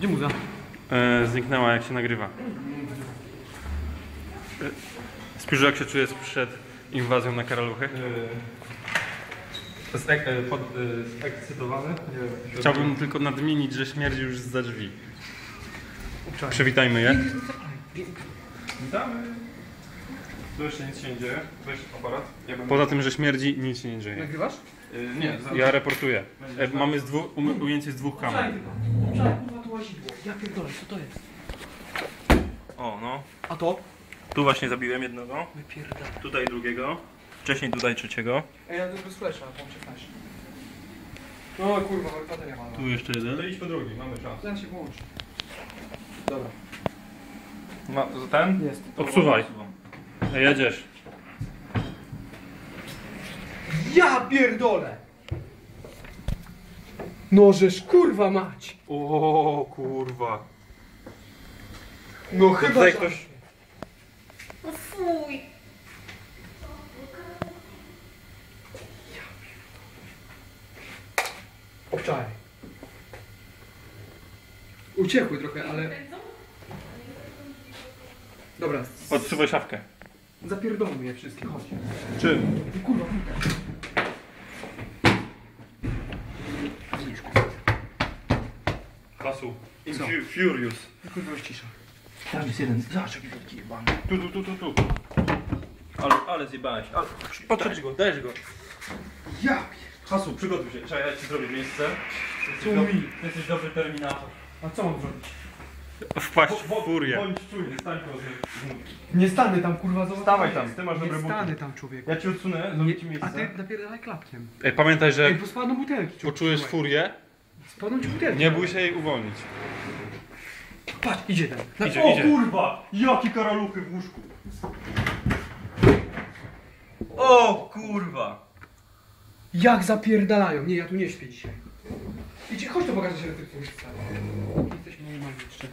Gdzie muza? E, zniknęła jak się nagrywa. E, Spiżu jak się czuje przed inwazją na karaluchy? E, pod, e, zekscytowany. Nie wiem, Chciałbym tylko nadmienić, że śmierdzi już za drzwi. Przywitajmy je. Witamy. Tu jeszcze nic się nie dzieje. Weź aparat. Ja bym... Poza tym, że śmierdzi, nic się nie dzieje. Nagrywasz? E, nie, za... Ja reportuję. E, mamy z dwóch, um- ujęcie z dwóch kamer. Kurwa, to łazidło. Ja pierdolę, co to jest? O, no. A to? Tu właśnie zabiłem jednego. Wypierdolę. Tutaj drugiego. Wcześniej tutaj trzeciego. Ej, ja bez flasha, włączę flash. No kurwa, bateria ma. Tu jeszcze jeden. To idź po drugi, mamy czas. Zaraz się włączy. Dobra. Ma, ten? Jest. Odsuwaj. E, Jedziesz. Ja pierdolę! No żeż kurwa mać! O kurwa. No chyba Tutaj że- ktoś- No fuj. Obczaj. Uciekły trochę, ale... Dobra, Odsuwaj szafkę. zapierdolmy je wszystkie, chodź. Czym? No kurwa, Co? Fu- Furious. kurwa już cisza. Tam jest jeden. Zobacz jaki wielki jebany. Tu, tu, tu, tu, tu. Ale, ale zjebałeś. Ale, Podchodź go, dajesz go. Ja pier... Hasu, przygotuj się. Czekaj, ja ci zrobię miejsce. Ty Co jesteś, mi? ty jesteś dobry terminator. A co mam zrobić? Wpaść w furię. Bądź czujny, stań mnie. Nie stanę tam kurwa, zobacz. Stawaj tam, ty masz Nie dobre buty. stanę tam człowieku. Ja ci odsunę, zrobię ci miejsce. A ty napierdalaj klapkiem. Ej, pamiętaj, że Ej, jak bo spadną butelki. człowieku, poczujesz słuchaj. furię, Spadną ci butelki. nie bój się jej uwolnić. Patrz, idzie ten. Na- Idzie, o idzie. kurwa! Jakie karaluchy w łóżku! O kurwa! Jak zapierdalają. Nie, ja tu nie śpię dzisiaj. Idzie, chodź to pokażę się elektrycznie. Jesteśmy normalni jeszcze.